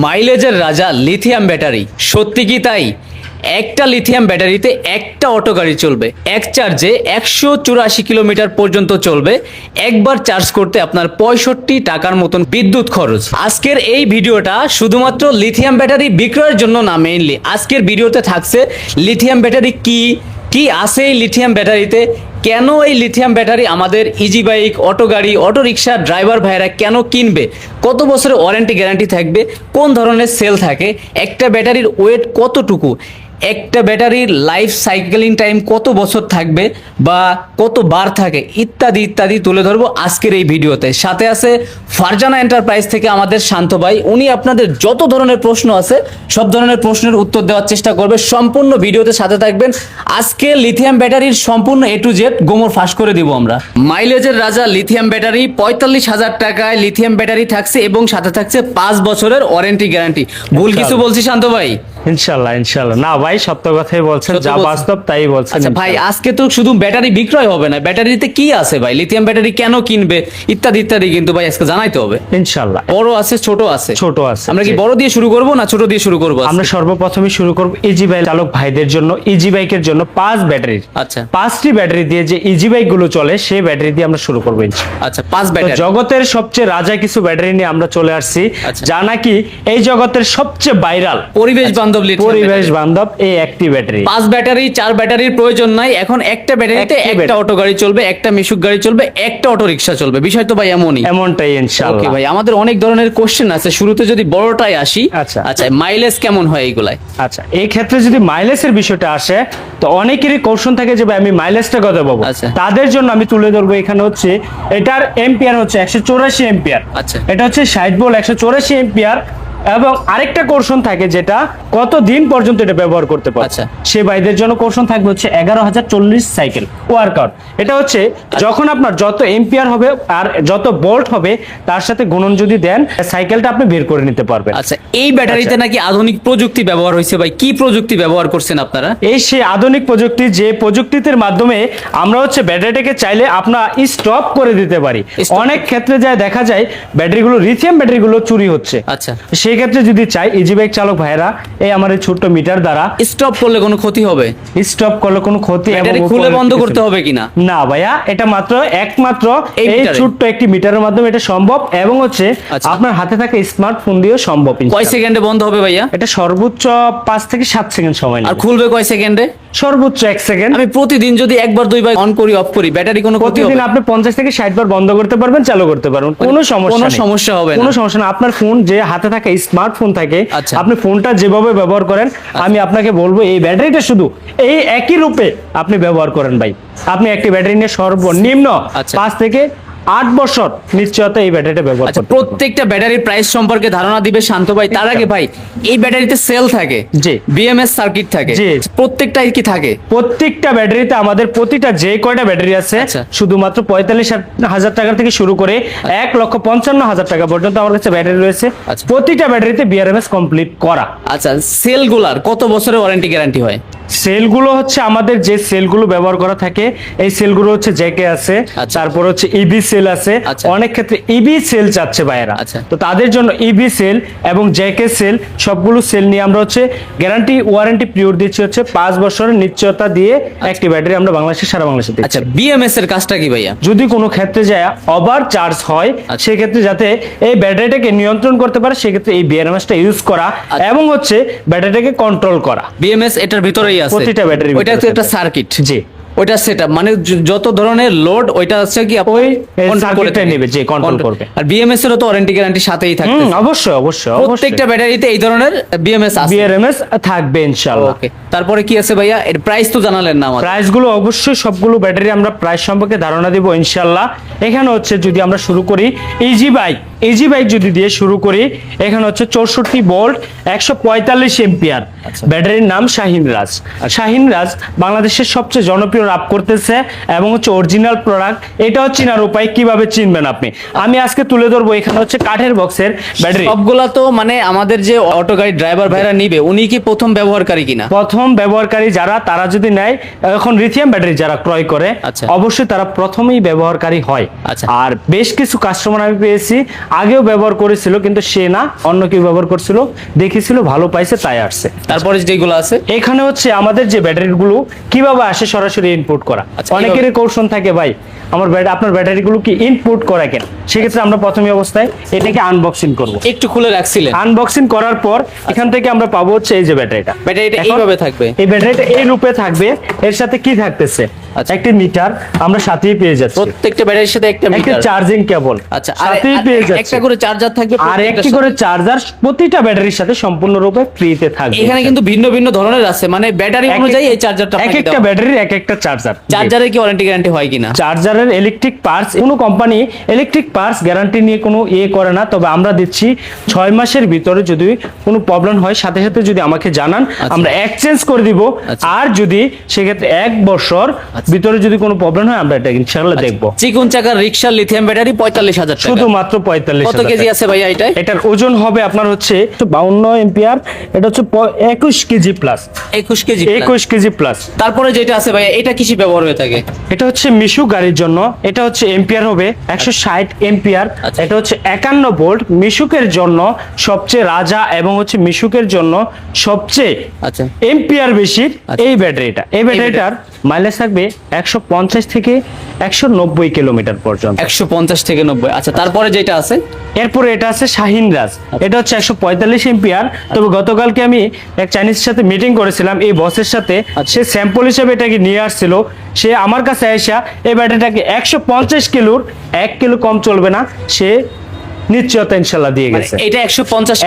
মাইলেজের রাজা lithium battery. সত্যি কি তাই? একটা লিথিয়াম ব্যাটারিতে একটা অটো গাড়ি চলবে। এক চার্জে একশো চুরাশি কিলোমিটার পর্যন্ত চলবে। একবার চার্জ করতে আপনার পঁয়ষট্টি টাকার মতন বিদ্যুৎ খরচ। আজকের এই ভিডিওটা শুধুমাত্র লিথিয়াম ব্যাটারি বিক্রয়ের জন্য না মেইনলি আজকের ভিডিওতে থাকছে লিথিয়াম ব্যাটারি কি কি আছে এই লিথিয়াম ব্যাটারিতে? কেন এই লিথিয়াম ব্যাটারি আমাদের ইজি বাইক অটো গাড়ি অটো রিক্সা ড্রাইভার ভাইরা কেন কিনবে? কত বছরের ওয়ারেন্টি গ্যারান্টি থাকবে? কোন ধরনের সেল থাকে? একটা ব্যাটারির ওয়েট কতটুকু? একটা ব্যাটারির লাইফ সাইকেলিং টাইম কত বছর থাকবে বা কত বার থাকে ইত্যাদি ইত্যাদি তুলে ধরবো আজকের এই ভিডিওতে। সাথে আছে ফারজানা এন্টারপ্রাইজ থেকে আমাদের শান্ত ভাই। উনি আপনাদের যত ধরনের প্রশ্ন আছে সব ধরনের প্রশ্নের উত্তর দেওয়ার চেষ্টা করবে। সম্পূর্ণ ভিডিওতে সাথে থাকবেন। আজকে লিথিয়াম ব্যাটারির সম্পূর্ণ এ টু জেড গোমর ফাঁস করে দিব আমরা। মাইলেজের রাজা লিথিয়াম ব্যাটারি পঁয়তাল্লিশ হাজার টাকায় লিথিয়াম ব্যাটারি থাকছে এবং সাথে থাকছে পাঁচ বছরের ওয়ারেন্টি গ্যারান্টি ভুল কিছু বলছি শান্ত ভাই? ইনশাল্লাহ ইনশাল্লাহ না ভাই সত্য কথাই বলছেন যা বাস্তব তাই বলছেন আচ্ছা ভাই আজকে তো শুধু ব্যাটারি বিক্রয় হবে না ব্যাটারিতে কি আছে ভাই? লিথিয়াম ব্যাটারি কেন কিনবে? ইত্যাদি ইত্যাদি কিন্তু ভাই আজকে জানাইতে হবে। বড় আছে ছোট আছে। ছোট আছে আমরা কি। বড় দিয়ে শুরু করব না ছোট দিয়ে শুরু করব আমরা সর্বপ্রথমে শুরু করব ইজি বাইক চালক ভাইদের জন্য ইজি বাইকের জন্য পাঁচ ব্যাটারি। আচ্ছা। পাঁচটি ব্যাটারি দিয়ে যে ইজি বাইকগুলো চলে সেই ব্যাটারি দিয়ে আমরা শুরু করব। আচ্ছা পাঁচ ব্যাটারি। জগতের সবচেয়ে রাজা কিছু ব্যাটারি নিয়ে আমরা চলে আসছি আচ্ছা। যা নাকি এই জগতের সবচেয়ে ভাইরাল পরিবেশ বান্ধব পরিবেশ বান্ধব এই একটি ব্যাটারি। পাঁচ ব্যাটারি চার ব্যাটারির প্রয়োজন নাই। এখন একটা ব্যাটারিতে একটা অটো গাড়ি চলবে একটা মিশুক গাড়ি চলবে একটা অটো রিক্সা চলবে। বিষয় তো ভাই এমনই। এমনটাই ওকে ভাই আমাদের অনেক ধরনের কোশ্চেন আছে। শুরুতে যদি বড়টাই আসি আচ্ছা। আচ্ছা মাইলেজ কেমন হয় এইগুলাই আচ্ছা এই ক্ষেত্রে যদি মাইলেজের বিষয়টা আসে তো অনেকেরই কৌশল থাকে যে ভাই আমি মাইলেজটা কত পাবো। তাদের জন্য আমি তুলে ধরবো এখানে হচ্ছে এটার এম্পিয়ার হচ্ছে একশো চৌরাশি এম্পিয়ার আচ্ছা। এটা হচ্ছে ষাট বল একশো চৌরাশি এম্পিয়ার এবং আরেকটা কোর্শন থাকে যেটা কত দিন পর্যন্ত এটা ব্যবহার করতে পারে। আচ্ছা। সে ভাইদের জন্য কোর্শন থাকবে হচ্ছে এগারো হাজার চল্লিশ সাইকেল ওয়ার্কআউট এটা হচ্ছে যখন আপনার যত এম্পিয়ার হবে আর যত বোল্ট হবে তার সাথে গুণন যদি দেন সাইকেলটা আপনি বের করে নিতে পারবেন। আচ্ছা এই ব্যাটারিতে নাকি আধুনিক প্রযুক্তি ব্যবহার হয়েছে ভাই? কি প্রযুক্তি ব্যবহার করছেন আপনারা? এই সেই আধুনিক প্রযুক্তি যে প্রযুক্তির মাধ্যমে আমরা হচ্ছে ব্যাটারিটাকে চাইলে আপনার স্টপ করে দিতে পারি। অনেক ক্ষেত্রে যায় দেখা যায় ব্যাটারিগুলো লিথিয়াম ব্যাটারিগুলো চুরি হচ্ছে। আচ্ছা। সেই ক্ষেত্রে যদি চাই ইজি বাইক চালক ভাইরা এই আমার এই ছোট্ট মিটার দ্বারা স্টপ করলে কোনো ক্ষতি হবে? স্টপ করলে কোনো ক্ষতি খুলে বন্ধ করতে হবে কিনা? না ভাইয়া এটা মাত্র একমাত্র এই এই ছোট্ট একটি মিটারের মাধ্যমে এটা সম্ভব এবং হচ্ছে আচ্ছা। আপনার হাতে থাকা স্মার্টফোন দিয়েও সম্ভব কয় সেকেন্ডে বন্ধ হবে ভাইয়া? এটা সর্বোচ্চ পাঁচ থেকে সাত সেকেন্ড সময় আর খুলবে কয় সেকেন্ডে? সর্বোচ্চ এক সেকেন্ড। আমি প্রতিদিন যদি একবার দুইবার অন করি অফ করি ব্যাটারি কোনো প্রতিদিন আপনি পঞ্চাশ থেকে ষাট বার বন্ধ করতে পারবেন চালু করতে পারবেন। কোনো সমস্যা কোনো সমস্যা হবে কোনো সমস্যা না আপনার ফোন যে হাতে থাকা স্মার্টফোন থাকে আচ্ছা। আপনি ফোনটা যেভাবে ব্যবহার করেন আমি আপনাকে বলব এই ব্যাটারিটা শুধু এই একই রূপে আপনি ব্যবহার করেন ভাই। আপনি একটি ব্যাটারি নিয়ে সর্বনিম্ন আচ্ছা। পাঁচ থেকে আট বছর নিশ্চয়তা এই ব্যাটারিটা ব্যবহার আচ্ছা করতে প্রত্যেকটা ব্যাটারির প্রাইস সম্পর্কে ধারণা দিবে শান্ত ভাই তার আগে ভাই এই ব্যাটারিতে সেল থাকে জি। বিএমএস সার্কিট থাকে জি। প্রত্যেকটাই কি থাকে প্রত্যেকটা ব্যাটারিতে আমাদের প্রতিটা যে কয়টা ব্যাটারি আছে আচ্ছা। শুধুমাত্র পঁয়তাল্লিশ হাজার টাকা থেকে শুরু করে এক লক্ষ পঞ্চান্ন হাজার টাকা পর্যন্ত আমার কাছে ব্যাটারি রয়েছে আচ্ছা। প্রতিটা ব্যাটারিতে বিআরএমএস কমপ্লিট করা আচ্ছা সেলগুলার কত বছরের ওয়ারেন্টি গ্যারান্টি হয় সেলগুলো হচ্ছে আমাদের যে সেলগুলো ব্যবহার করা থাকে এই সেলগুলো হচ্ছে জেকে আছে আচ্ছা। তারপর হচ্ছে ইবি সেল আছে আচ্ছা। অনেক ক্ষেত্রে ইবি সেল চাচ্ছে ভাইয়েরা আচ্ছা। তো তাদের জন্য ইবি সেল এবং জেকে সেল সবগুলো সেল নিয়ে আমরা হচ্ছে গ্যারান্টি ওয়ারেন্টি পিরিয়ড দিচ্ছি হচ্ছে পাঁচ বছরের নিশ্চয়তা দিয়ে একটি ব্যাটারি আমরা বাংলাদেশে সারা বাংলাদেশে দিচ্ছি আচ্ছা বিএমএস এর কাজটা কি ভাইয়া যদি কোনো ক্ষেত্রে যায় ওভার চার্জ হয়। সেক্ষেত্রে যাতে এই ব্যাটারিটাকে নিয়ন্ত্রণ করতে পারে সেক্ষেত্রে এই বিআরএমএসটা ইউজ করা। এবং হচ্ছে ব্যাটারিটাকে কন্ট্রোল করা বিএমএস এটার ভিতরেই আছে। প্রতিটা ব্যাটারি ওইটা একটা সার্কিট জি। ওইটা সেটা মানে যত ধরনের লোড ওইটা হচ্ছে কি ওই সার্কিটটা নেবে যে কন্ট্রোল করবে। আর বিএমএস এরও তো ওয়ারেন্টি গ্যারান্টি সাথেই থাকে অবশ্যই অবশ্যই প্রত্যেকটা ব্যাটারিতে এই ধরনের বিএমএস আছে। বিআরএমএস থাকবে ইনশাআল্লাহ। ওকে তারপরে কি আছে ভাইয়া? এর প্রাইস তো জানালেন না আমাদের। প্রাইসগুলো অবশ্যই সবগুলো ব্যাটারি আমরা প্রাইস সম্পর্কে ধারণা দিব ইনশাআল্লাহ। এখানে হচ্ছে যদি আমরা শুরু করি ইজি বাইক ইজি বাইক যদি দিয়ে শুরু করি এখানে হচ্ছে চৌষট্টি ভোল্ট একশো পঁয়তাল্লিশ এম্পিয়ার। আচ্ছা। ব্যাটারির নাম শাহিন রাজ। শাহিন রাজ বাংলাদেশের সবচেয়ে জনপ্রিয় রাপ করতেছে এবং হচ্ছে অরিজিনাল প্রোডাক্ট এটাও চিনার উপায় কীভাবে চিনবেন আপনি? আমি আজকে তুলে ধরবো এখানে হচ্ছে কাঠের বক্সের ব্যাটারি সবগুলা তো মানে আমাদের যে অটো গাড়ি ড্রাইভার ভাইরা নিবে উনি কি প্রথম ব্যবহারকারী কিনা? প্রথম ব্যবহারকারী যারা তারা যদি নেয় এখন লিথিয়াম ব্যাটারি যারা ক্রয় করে আচ্ছা। অবশ্যই তারা প্রথমেই ব্যবহারকারী হয়। আচ্ছা। আর বেশ কিছু কাস্টমার আমি পেয়েছি আগেও ব্যবহার করেছিল কিন্তু সে না অন্য কেউ ব্যবহার করছিল দেখেছিল ভালো পাইছে তাই আসছে। তারপরে যেগুলো আছে? এখানে হচ্ছে আমাদের যে ব্যাটারিগুলো কীভাবে আসে সরাসরি ইনপুট করা। আচ্ছা, অনেকেরই কৌশল থাকে ভাই আমার ব্যাটারি আপনার ব্যাটারিগুলো কি ইনপুট করা কেন? সেক্ষেত্রে আমরা প্রথমে অবস্থায় এটাকে আনবক্সিং করব। একটু খুলে রাখছিলেন। আনবক্সিং করার পর এখান থেকে আমরা পাবো হচ্ছে এই যে ব্যাটারিটা। ব্যাটারিটা এইভাবে থাকবে। এই ব্যাটারিটা এই রূপে থাকবে। এর সাথে কি থাকতেছে। একটি মিটার আমরা সাথেই পেয়ে যাচ্ছি। প্রত্যেকটা ব্যাটারির সাথে একটা একটা চার্জিং কেবল। আচ্ছা সাথেই পেয়ে একটা করে চার্জার থাকবে আর একটি করে চার্জার প্রতিটা ব্যাটারির সাথে সম্পূর্ণরূপে ফ্রিতে থাকবে। এখানে কিন্তু ভিন্ন ভিন্ন ধরনের আছে। মানে ব্যাটারি অনুযায়ী এই চার্জারটা এক একটা ব্যাটারির এক একটা চার্জার। চার্জারের কি ওয়ারেন্টি গ্যারান্টি হয় কিনা? চার্জারের ইলেকট্রিক পার্টস কোনো কোম্পানি ইলেকট্রিক পার্টস গ্যারান্টি নিয়ে কোনো ইয়ে করে না। তবে আমরা দিচ্ছি ছয় মাসের ভিতরে যদি কোনো প্রবলেম হয় সাথে সাথে যদি আমাকে জানান আমরা এক্সচেঞ্জ করে দিব। আচ্ছা। আর যদি সেক্ষেত্রে এক বছর ভিতরে যদি কোনো প্রবলেম হয় আমরা এটা ইনশাআল্লাহ দেখব। চিকুন চাকার রিক্সার লিথিয়াম ব্যাটারি পঁয়তাল্লিশ হাজার শুধুমাত্র পঁয়তাল্লিশ কত কেজি আছে ভাইয়া এটাই এটার ওজন হবে আপনার হচ্ছে বাউন্ন এম্পিয়ার এটা হচ্ছে একুশ কেজি প্লাস একুশ কেজি একুশ কেজি প্লাস তারপরে যেটা আছে ভাইয়া এটা কিসে ব্যবহার হয়ে থাকে? এটা হচ্ছে মিশু গাড়ির জন্য এটা হচ্ছে এম্পিয়ার হবে একশো ষাট এম্পিয়ার আচ্ছা। এটা হচ্ছে একান্ন ভোল্ট মিশুকের জন্য সবচেয়ে রাজা এবং হচ্ছে মিশুকের জন্য সবচেয়ে আচ্ছা। এম্পিয়ার বেশি আচ্ছা। এই ব্যাটারিটা এই ব্যাটারিটার মাইলেজ থাকবে একশো পঞ্চাশ থেকে একশো নব্বই কিলোমিটার পর্যন্ত। একশো পঞ্চাশ থেকে নব্বই। আচ্ছা তারপরে যেটা আছে? এরপরে এটা আছে শাহিন রাজ। এটা হচ্ছে একশো পঁয়তাল্লিশ এম্পিয়ার তবে গতকালকে আমি এক চাইনিজের সাথে মিটিং করেছিলাম এই বসের সাথে। আচ্ছা। সে স্যাম্পল হিসেবে এটাকে নিয়ে আসছিল। সে আমার কাছে এসা এই ব্যাটারিটাকে একশো পঞ্চাশ কিলোর এক কিলো কম চলবে না। সে নিশ্চয়তা দিয়ে মানে গেছে। এটা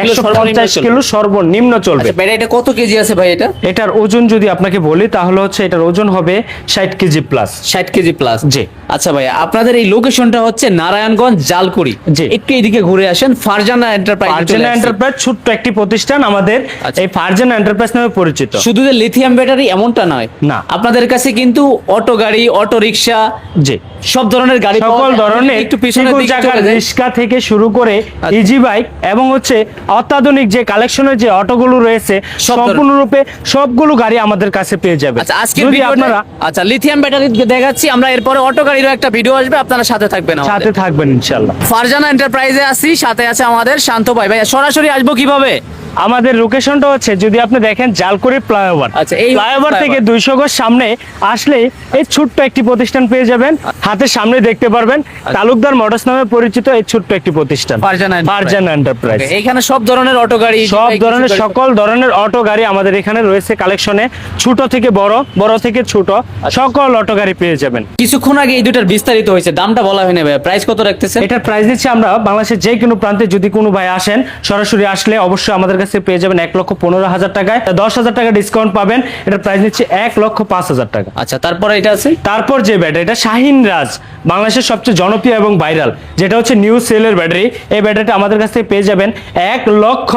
কিলো সর্বনিম্ন কিলো সর্বনিম্ন চলবে। আচ্ছা ব্যাটারিটা কত কেজি আছে ভাই এটা? এটার ওজন যদি আপনাকে বলি তাহলে হচ্ছে এটার ওজন হবে ষাট কেজি প্লাস ষাট কেজি প্লাস জি। আচ্ছা ভাই আপনাদের এই লোকেশনটা হচ্ছে নারায়ণগঞ্জ জালকুড়ি। একটু ঘুরে আসেন ফারজানা এন্টারপ্রাইজ ফারজানা এন্টারপ্রাইজ ছোট্ট একটি প্রতিষ্ঠান আমাদের। আচ্ছা। এই ফারজানা এন্টারপ্রাইজ নামে পরিচিত। শুধু যে লিথিয়াম ব্যাটারি এমনটা নয় না। আপনাদের কাছে কিন্তু অটো গাড়ি অটো রিক্সা জি। সব ধরনের গাড়ি সকল ধরনের একটু পিছনে রিক্সা থেকে শুরু করে আচ্ছা। ইজি বাইক এবং হচ্ছে অত্যাধুনিক যে কালেকশনের যে অটোগুলো রয়েছে সম্পূর্ণরূপে সবগুলো গাড়ি আমাদের কাছে পেয়ে যাবে। আচ্ছা আজকে আপনারা আচ্ছা লিথিয়াম ব্যাটারি দেখাচ্ছি আমরা এরপরে অটো গাড়িরও একটা ভিডিও আসবে আপনারা সাথে থাকবেন সাথে থাকবেন ইনশাল্লাহ ফারজানা এন্টারপ্রাইজে আছি সাথে আছে আমাদের শান্ত ভাই। ভাই সরাসরি আসব কীভাবে? আমাদের লোকেশনটা হচ্ছে যদি আপনি দেখেন জালকুড়ি ফ্লাইওভার। আচ্ছা, এই ফ্লাইওভার থেকে দুইশো গজ সামনে আসলে এই ছোট্ট একটি প্রতিষ্ঠান পেয়ে যাবেন। হাতের সামনে দেখতে পারবেন। তালুকদার মোটরস নামে পরিচিত এই ছোট্ট একটি প্রতিষ্ঠান। ফারজানা এন্টারপ্রাইজ এইখানে সব ধরনের অটো গাড়ি সব ধরনের সকল ধরনের অটো গাড়ি আমাদের এখানে রয়েছে কালেকশনে ছোট থেকে বড় বড় থেকে ছোট। আচ্ছা। সকল অটো গাড়ি পেয়ে যাবেন। কিছুক্ষণ আগে এই দুটার বিস্তারিত হয়েছে। দামটা বলা হয়নি ভাই প্রাইস কত রাখতেছেন? এটার প্রাইস দিচ্ছি আমরা বাংলাদেশের যে কোনো প্রান্তে যদি কোনো ভাই আসেন সরাসরি আসলে অবশ্যই আমাদের কাছে পেয়ে যাবেন এক লক্ষ পনেরো হাজার টাকায়। দশ হাজার টাকা ডিসকাউন্ট পাবেন। এটার প্রাইস নিচ্ছে এক লক্ষ পাঁচ হাজার টাকা। আচ্ছা তারপর এটা আছে? তারপর যে ব্যাটারি এটা শাহিন রাজ বাংলাদেশের সবচেয়ে জনপ্রিয় এবং ভাইরাল যেটা হচ্ছে নিউ সেলের ব্যাটারি এই ব্যাটারিটা আমাদের কাছ থেকে পেয়ে যাবেন এক লক্ষ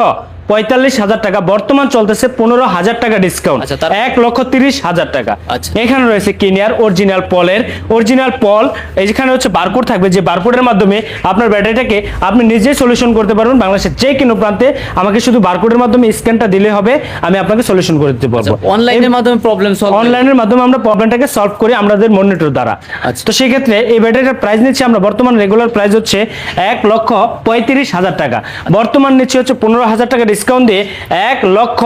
পঁয়তাল্লিশ হাজার টাকা। বর্তমান চলতেছে পনেরো হাজার টাকা ডিসকাউন্ট আচ্ছা, এক লক্ষ তিরিশ হাজার টাকা। আচ্ছা। এখানে রয়েছে কিনিয়ার অরিজিনাল পলের অরিজিনাল পল এইখানে হচ্ছে বারকোড থাকবে যে বারকোডের মাধ্যমে আপনার ব্যাটারিটাকে আপনি নিজে সলিউশন করতে পারবেন। বাংলাদেশের যে কোনো প্রান্তে আমাকে শুধু বারকোডের মাধ্যমে স্ক্যানটা দিলে হবে আমি আপনাকে সলিউশন করে দিতে পারব। অনলাইনের মাধ্যমে প্রবলেম সলভ অনলাইনের মাধ্যমে আমরা প্রবলেমটাকে সলভ করি আমাদের মনিটর দ্বারা। আচ্ছা। তো সেই ক্ষেত্রে এই ব্যাটারিটার প্রাইস নিচ্ছি আমরা বর্তমান রেগুলার প্রাইস হচ্ছে এক লক্ষ পঁয়ত্রিশ হাজার টাকা। বর্তমান নিচ্ছি হচ্ছে পনেরো হাজার টাকা ডিসকাউন্ট দিয়ে এক লক্ষ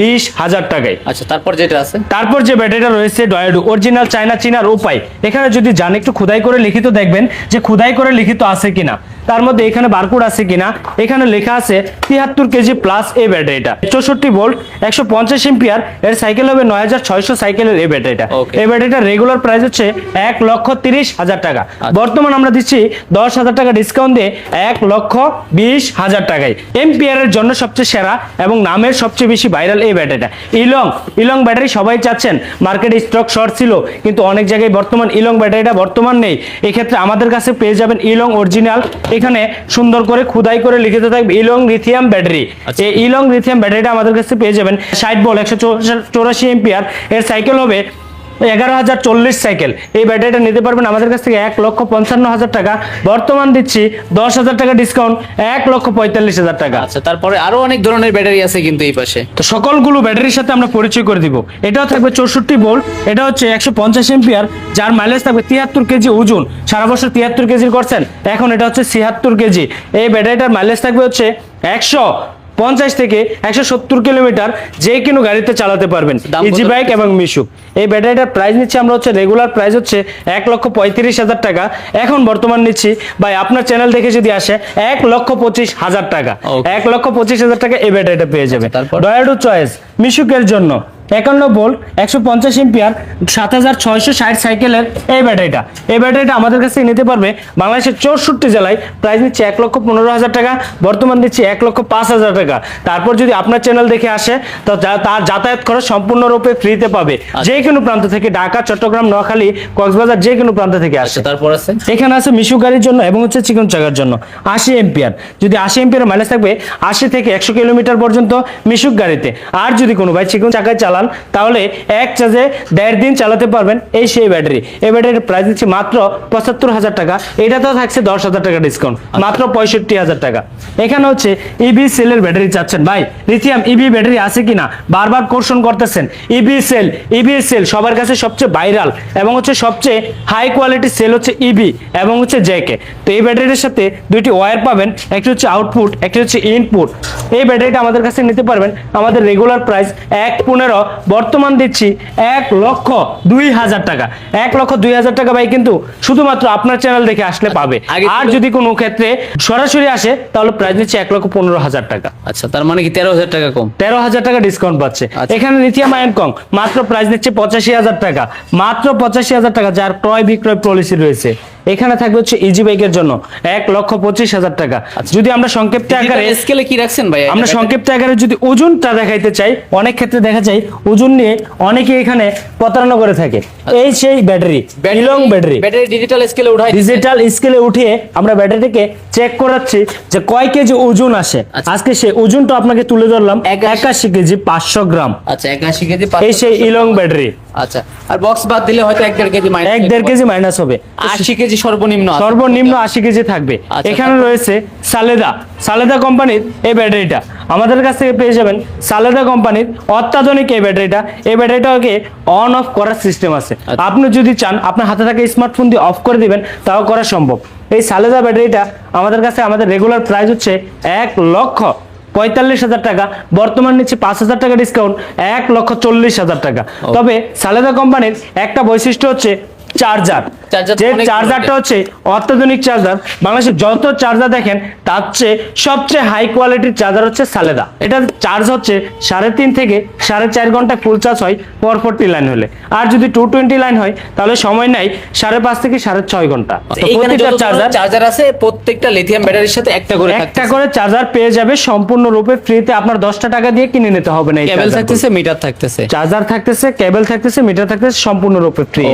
বিশ হাজার টাকায়। আচ্ছা তারপর যেটা আছে? তারপর যে ব্যাটারিটা রয়েছে ডয়েডু অরিজিনাল চায়না চিনার উপায়। এখানে যদি যান একটু খুদাই করে লিখিত দেখবেন যে খুদাই করে লিখিত আছে কিনা। তার মধ্যে এখানে বারকোড আছে কিনা। এখানে লেখা আছে তিয়াত্তর কেজি প্লাস এই ব্যাটারিটা। চৌষট্টি ভোল্ট একশো পঞ্চাশ এম্পিয়ার এর সাইকেল হবে নয় হাজার ছয়শো সাইকেলের এই ব্যাটারিটা. এই ব্যাটারিটা রেগুলার প্রাইস হচ্ছে এক লক্ষ তিরিশ হাজার টাকা। বর্তমান আমরা দিচ্ছি দশ হাজার টাকা ডিসকাউন্ট দিয়ে এক লক্ষ বিশ হাজার টাকায়। এম্পিয়ারের জন্য সবচেয়ে সেরা এবং নামের সবচেয়ে বেশি ভাইরাল এই ব্যাটারিটা। ইলং ইলং ব্যাটারি সবাই চাচ্ছেন মার্কেটে স্টক শর্ট ছিল কিন্তু অনেক জায়গায় বর্তমান ইলং ব্যাটারিটা বর্তমান নেই। এক্ষেত্রে আমাদের কাছে পেয়ে যাবেন ইলং অরিজিনাল এখানে সুন্দর করে খুদাই করে লিখিত থাকবে ইলং লিথিয়াম ব্যাটারি এই ইলং লিথিয়াম ব্যাটারিটা আমাদের কাছে পেয়ে যাবেন ষাট বল একশো চৌরাশি এম্পিয়ার এর সাইকেল হবে এগারো হাজার চল্লিশ সাইকেল। এই ব্যাটারিটা নিতে পারবেন আমাদের কাছ থেকে এক লক্ষ পঞ্চান্ন হাজার টাকা। বর্তমান দিচ্ছি দশ হাজার টাকা ডিসকাউন্ট এক লক্ষ পঁয়তাল্লিশ হাজার টাকা। আচ্ছা তারপরে আরও অনেক ধরনের ব্যাটারি আছে কিন্তু এই পাশে। তো সকলগুলো ব্যাটারির সাথে আমরা পরিচয় করে দিব। এটাও থাকবে চৌষট্টি ভোল্ট এটা হচ্ছে একশো পঞ্চাশ এম্পিয়ার যার মাইলেজ থাকবে তিয়াত্তর কেজি ওজন। সারা বছর তিয়াত্তর কেজির করছেন এখন এটা হচ্ছে ছিয়াত্তর কেজি। এই ব্যাটারিটার মাইলেজ থাকবে হচ্ছে একশো পঞ্চাশ থেকে একশো সত্তর কিলোমিটার যে কোনো গাড়িতে চালাতে পারবেন ইজি বাইক এবং মিশু। এই ব্যাটারিটার প্রাইস নিচ্ছি আমরা হচ্ছে রেগুলার প্রাইস হচ্ছে এক লক্ষ পঁয়ত্রিশ হাজার টাকা। এখন বর্তমান নিচ্ছি ভাই আপনার চ্যানেল দেখে যদি আসে এক লক্ষ পঁচিশ হাজার টাকা। এক লক্ষ পঁচিশ হাজার টাকা এই ব্যাটারিটা পেয়ে যাবে? ডয়াডু চয়েস মিশুকের জন্য। একান্ন ভোল্ট একশো পঞ্চাশ এম্পিয়ার সাত হাজার ছয়শো ষাট সাইকেলের এই ব্যাটারিটা। এই ব্যাটারিটা আমাদের কাছ নিতে পারবে বাংলাদেশের চৌষট্টি জেলায়। প্রাইস নিচ্ছে এক লক্ষ পনেরো হাজার টাকা বর্তমান দিচ্ছে এক লক্ষ পাঁচ হাজার টাকা। তারপর যদি আপনার চ্যানেল দেখে আসে তো তার যাতায়াত খরচ সম্পূর্ণরূপে ফ্রিতে পাবে। যে কোনো প্রান্ত থেকে ঢাকা চট্টগ্রাম নোয়াখালী কক্সবাজার যে কোনো প্রান্ত থেকে আসে। আচ্ছা তারপর আছে? এখানে আছে মিশু গাড়ির জন্য এবং হচ্ছে চিকন চাকার জন্য। আশি এম্পিয়ার যদি আশি এম্পিয়ার মাইলেজ থাকবে আশি থেকে একশো কিলোমিটার পর্যন্ত মিশুক গাড়িতে। আর যদি কোনো ভাই চিকন চাকায় চালান তাহলে এক চার্জে দেড় দিন চালাতে পারবেন এই সেই ব্যাটারি। এই ব্যাটারির প্রাইস দিচ্ছি মাত্র পঁচাত্তর হাজার টাকা। এটাতেও থাকছে দশ হাজার টাকা ডিসকাউন্ট মাত্র পঁয়ষট্টি হাজার টাকা। এখানে হচ্ছে ইবি সেলের ব্যাটারি চাচ্ছেন। ভাই লিথিয়াম ইবি ব্যাটারি আছে কিনা? বারবার কোর্শন করতেছেন। ইবি সেল ইবি সেল সবার কাছে সবচেয়ে ভাইরাল এবং হচ্ছে সবচেয়ে হাই কোয়ালিটি সেল হচ্ছে ইবি এবং হচ্ছে জেকে তো এই ব্যাটারির সাথে দুইটি ওয়্যার পাবেন একটি হচ্ছে আউটপুট একটি হচ্ছে ইনপুট এই ব্যাটারিটা আমাদের কাছে নিতে পারবেন। আমাদের রেগুলার প্রাইস এক পনেরো বর্তমান দিচ্ছি এক লক্ষ দুই হাজার টাকা। এক লক্ষ দুই হাজার টাকা ভাই কিন্তু শুধুমাত্র আপনার চ্যানেল দেখে আসলে পাবে। আর যদি কোনো ক্ষেত্রে সরাসরি আসে তাহলে প্রাইস দিচ্ছি এক লক্ষ পনেরো হাজার টাকা। আচ্ছা তার মানে কি তেরো হাজার টাকা কম? তেরো হাজার টাকা ডিসকাউন্ট পাচ্ছে। আচ্ছা। এখানে লিথিয়াম আয়ন কং মাত্র প্রাইস দিচ্ছে পঁচাশি হাজার টাকা। মাত্র পঁচাশি হাজার টাকা যার ক্রয় বিক্রয় পলিসি রয়েছে। এখানে থাকবে হচ্ছে ইজি বাইকের জন্য এক লক্ষ পঁচিশ হাজার টাকা। যদি আমরা সংক্ষিপ্ত আকারে স্কেলে কি রাখছেন ভাই? আমরা সংক্ষিপ্ত আকারে যদি ওজনটা দেখাইতে চাই অনেক ক্ষেত্রে দেখা যায় ওজন নিয়ে অনেকে এখানে প্রতারণা করে থাকে। এই সেই ব্যাটারি ইলং ব্যাটারি। ব্যাটারি ডিজিটাল স্কেলে উঠাই ডিজিটাল স্কেলে উঠিয়ে আমরা ব্যাটারিটাকে চেক করাচ্ছি যে কয় কেজি ওজন আসে। আচ্ছা। আজকে সেই ওজনটা আপনাকে তুলে ধরলাম একাশি- একাশি কেজি পাঁচশো গ্রাম। আচ্ছা একাশি কেজি এই সেই ইলং ব্যাটারি আচ্ছা আর বক্স বাদ দিলে হয়তো এক দেড় কেজি মাইনাস এক দেড় কেজি মাইনাস হবে। আশি কেজি সর্বনিম্ন সর্বনিম্ন আশি কেজি থাকবে। আচ্ছা, এখানে রয়েছে সালেদা। সালেদা কোম্পানির এই ব্যাটারিটা। আমাদের কাছ থেকে পেয়ে যাবেন সালেদা কোম্পানির অত্যাধুনিক এই ব্যাটারিটা। এই ব্যাটারিটাকে অন অফ করার সিস্টেম আছে। আচ্ছা। আপনি যদি চান আপনার হাতে থাকা স্মার্টফোন দিয়ে অফ করে দিবেন তাও করা সম্ভব। এই সালেদা ব্যাটারিটা আমাদের কাছে আমাদের রেগুলার প্রাইস হচ্ছে এক লক্ষ পঁয়তাল্লিশ হাজার টাকা। বর্তমান নিচ্ছে পাঁচ হাজার টাকা ডিসকাউন্ট এক লক্ষ চল্লিশ হাজার টাকা। তবে সালেদা কোম্পানির একটা বৈশিষ্ট্য হচ্ছে চার্জার। চার্জার যে চার্জারটা হচ্ছে অত্যাধুনিক চার্জার বাংলাদেশের যত চার্জার দেখেন তার চেয়ে সবচেয়ে হাই কোয়ালিটির চার্জার হচ্ছে সালেদা এটা চার্জ হচ্ছে সাড়ে তিন থেকে সাড়ে চার ঘণ্টা ফুল চার্জ হয় পরপরটি লাইন হলে। আর যদি টু টোয়েন্টি লাইন হয় তাহলে সময় নাই সাড়ে পাঁচ থেকে সাড়ে ছয় ঘণ্টা। এইখানে প্রতিটা চার্জার চার্জার আছে প্রত্যেকটা লিথিয়াম ব্যাটারির সাথে একটা করে একটা করে চার্জার পেয়ে যাবে সম্পূর্ণরূপে ফ্রিতে আপনার দশটা টাকা দিয়ে কিনে নিতে হবে না কেবল থাকতেছে মিটার থাকতেছে। চার্জার থাকতেছে কেবল থাকতেছে মিটার থাকতেছে সম্পূর্ণরূপে ফ্রি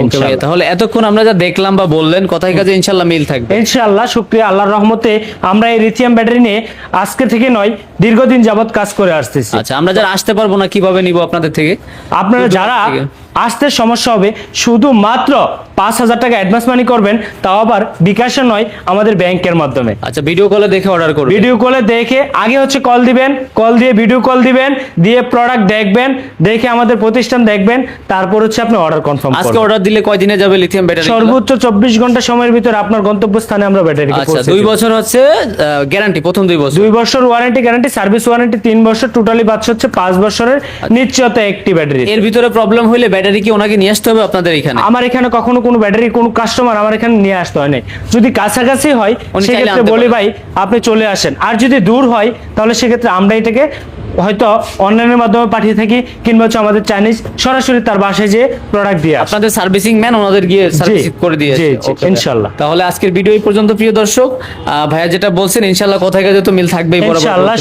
তাহলে এতক্ষণ আমরা যা দেখলাম বা বললেন, কথায় কাজে ইনশাল্লাহ মিল থাকবে। ইনশাল্লাহ, শুক্রিয়া। আল্লাহর রহমতে আমরা এই লিথিয়াম ব্যাটারি নিয়ে আজকে থেকে নয় দীর্ঘদিন যাবত কাজ করে আসতেছি। আচ্ছা আমরা যারা আসতে পারব না কীভাবে নিব আপনাদের থেকে? আপনারা যারা। আসতে সমস্যা হবে শুধুমাত্র পাঁচ হাজার টাকা অ্যাডভান্স মানি করবেন তাও আবার বিকাশে নয় আমাদের ব্যাংকের মাধ্যমে। আচ্ছা ভিডিও কলে দেখে অর্ডার করবেন। ভিডিও কলে দেখে আগে হচ্ছে কল দিবেন কল দিয়ে ভিডিও কল দিবেন দিয়ে প্রোডাক্ট দেখবেন দেখে আমাদের প্রতিষ্ঠান দেখবেন তারপর হচ্ছে আপনি অর্ডার কনফার্ম আজকে অর্ডার দিলে কয়দিনে যাবে লিথিয়াম ব্যাটারি সর্বোচ্চ চব্বিশ ঘণ্টা সময়ের ভিতরে আপনার গন্তব্যস্থানে আমরা ব্যাটারি আচ্ছা দুই বছর হচ্ছে গ্যারান্টি প্রথম দুই বছর। দুই বছর ওয়ারেন্টি গ্যারান্টি সার্ভিস ওয়ারেন্টি তিন বছর টোটালি পাচ্ছে হচ্ছে পাঁচ বছরের। নিশ্চয়তা একটি ব্যাটারি। এর ভিতরে প্রবলেম হইলে ব্যাটারি কি ওনাকে নিয়ে আসতে হবে আপনাদের এখানে? আমার এখানে কখনো কোনো ব্যাটারি কোনো কাস্টমার আমার এখানে নিয়ে আসতে হয় নাই। যদি কাছাকাছি হয় সেক্ষেত্রে বলি ভাই আপনি চলে আসেন। আর যদি দূর হয় তাহলে সেক্ষেত্রে আমরা এটাকে হয়তো অনলাইনের মাধ্যমে পাঠিয়ে থাকি কিংবা হচ্ছে আমাদের চাইনিজ সরাসরি তার বাসায় যে প্রোডাক্ট দিয়ে আপনাদের সার্ভিসিং ম্যান ওনাদের গিয়ে সার্ভিস করে দিয়ে জি, আসে। জি, Okay, ইনশাল্লাহ। তাহলে আজকের ভিডিও এই পর্যন্ত প্রিয় দর্শক। ভাইয়া যেটা বলছেন ইনশাল্লাহ কথায় কাজে তো মিল থাকবেই বরাবর ইনশাআল্লাহ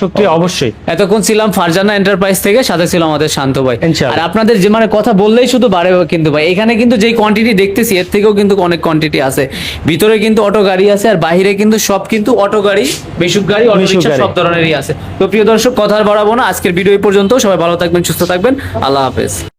শুক্রিয়া অবশ্যই। এতক্ষণ ছিলাম ফারজানা এন্টারপ্রাইজ থেকে সাথে ছিল আমাদের শান্ত ভাই। আর আপনাদের যে মানে কথা বললেই শুধু বাড়ে কিন্তু ভাই। এখানে কিন্তু যেই কোয়ান্টিটি দেখতেছি এর থেকেও কিন্তু অনেক কোয়ান্টিটি আছে। ভিতরে কিন্তু অটো গাড়ি আছে আর বাইরে কিন্তু সব কিন্তু অটো গাড়ি বেসুক গাড়ি অটো রিক্সা সব ধরনেরই আছে। তো প্রিয় দর্শক কথা আর বাড়াবো না। আজকের ভিডিও পর্যন্ত। সবাই ভালো থাকবেন সুস্থ থাকবেন। আল্লাহ হাফেজ।